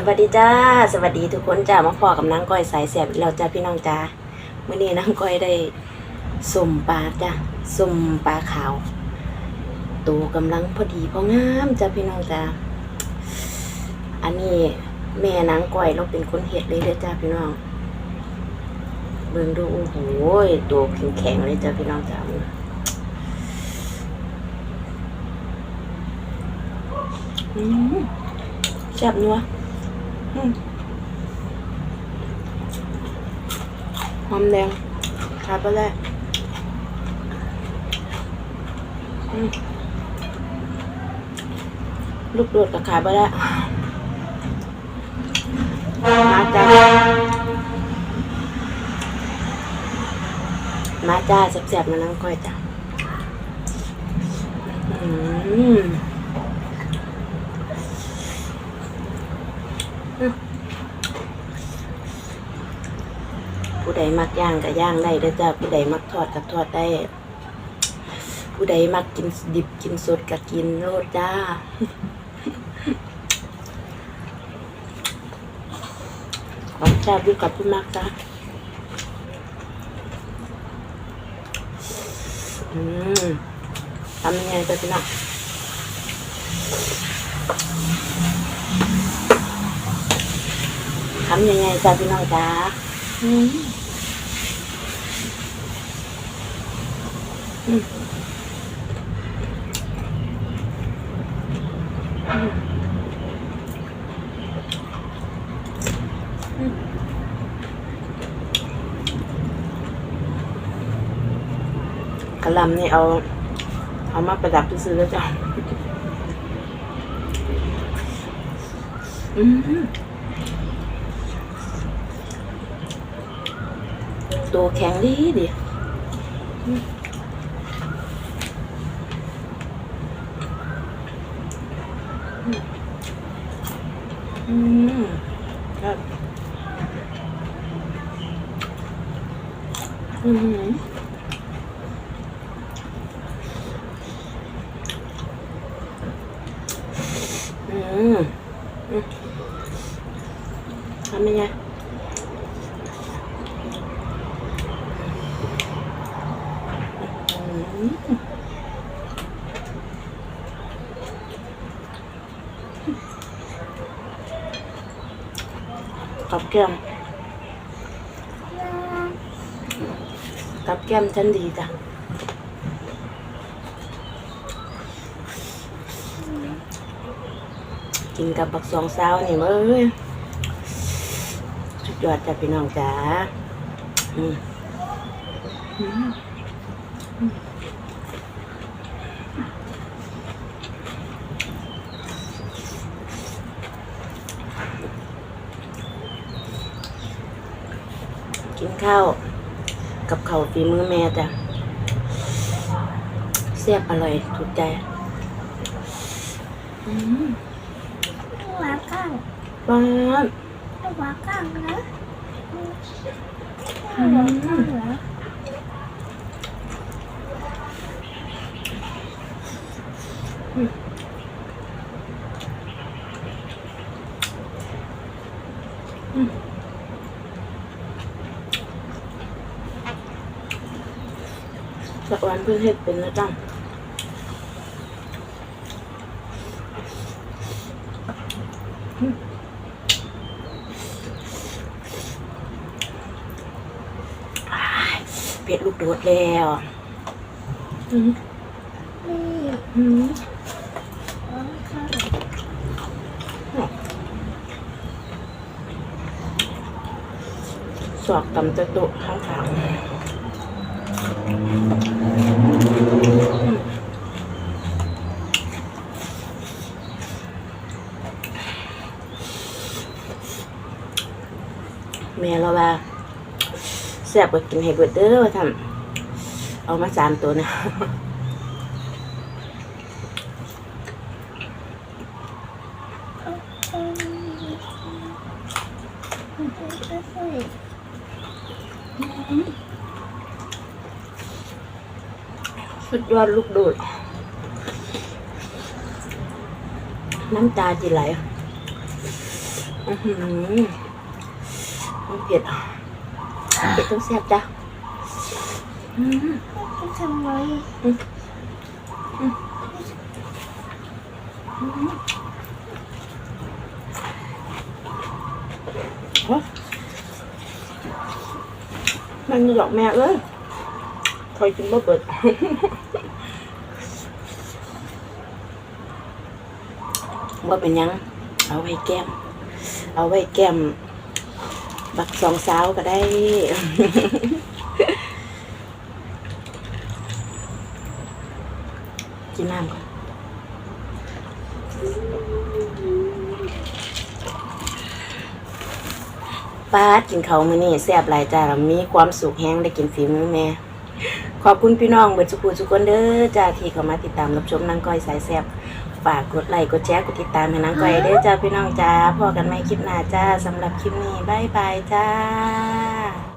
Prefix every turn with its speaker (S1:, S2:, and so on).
S1: สวัสดีจ้า สวัสดีทุกคนจ้ามาพอกับนางก้อยสายแสบอีกแล้วจ้าพี่น้องจ้าเมื่อนี้นางก้อยได้สุ่มปลาจ้าสุ่มปลาขาวตัวกำลังพอดีพองามจ้าพี่น้องจ้าอันนี้แม่นางก้อยเราเป็นคนเห็ดเลยเด้อจ้าพี่น้องเบิ่งดูโอ้โหตัวแข็งๆเลยจ้าพี่น้องจ้าอืมแซ่บนัว หอมแดงขาดไปเลยอืมลูกโดดกับขายไปแล้วมาจ้า มาจ้าแซ่บๆมานั่งก้อยจ้า อืม ผู้ใด มักย่างก็ย่างได้เด้อจ้าผู้ใดมักทอดก็ทอดได้ ผู้ใดมักกินดิบกินสดก็กินโลดจ้าความแซ่บอยู่กับผู้มักจ้าอืมทำยังไงจ้าพี่น้องทำยังไงจ้าพี่น้องจ้าอืม กะลำนี่เอา เอามาประดับซื้อแล้วจ้ะอืมตัวแข็งดีดิ อืมอืมครับอืมอืมอืมทำยังไง กับแก้ม กับแก้มฉันดีจ้ะกินกับบักสองสาวนี่เว้ยสุดยอดจ้ะพี่น้องจ๋าอืมอืม กินข้าว กับข้าวฝีมือแม่จ้ะเสียบอร่อยถูกใจอืม
S2: วาก้าง
S1: บ้าน
S2: วาก้างนะวาก้างเหรอ
S1: สักวันเพื่อนเฮ็ดเป็นนะจังอืมอ้ายเผ็ดลูกโดดแล้วอืม
S2: นี่
S1: อืม
S2: วาก้าง
S1: สอกตำตะตุข้างขาง แม่เราว่าแซ่บกว่ากินให้เบิดเด้อว่าท่านเอามาสามตัวนะสุดยอดลูกโดด น้ำตาจีไหล อือหือ มันเผ็ดเผ็ดต้องแซ่บจ้ะอืม
S2: จะทำไม
S1: โอ๊ยมันมีดอกแม่เอ้ยคอยกินบ่เปิดว่าเป็นหยัง เอาไว้แก้ม เอาไว้แก้ม บักสองสาวก็ได้ กินน้ำก่อนป้ากินเขามื้อนี้แซ่บหลายจ้าแล้วมีความสุขแฮงได้กินฝีมือแม่ ขอบคุณพี่น้องเบิดสุขุสุกคนเด้อจ้าที่เข้ามาติดตามรับชมนางก้อยสายแซ่บ ฝากกดไลค์กดแชร์กดติดตามให้นางก้อยเด้อจ้าพี่น้องจ้าพอกันไหมคลิปหน้าจ้าสำหรับคลิปนี้บายบายจ้า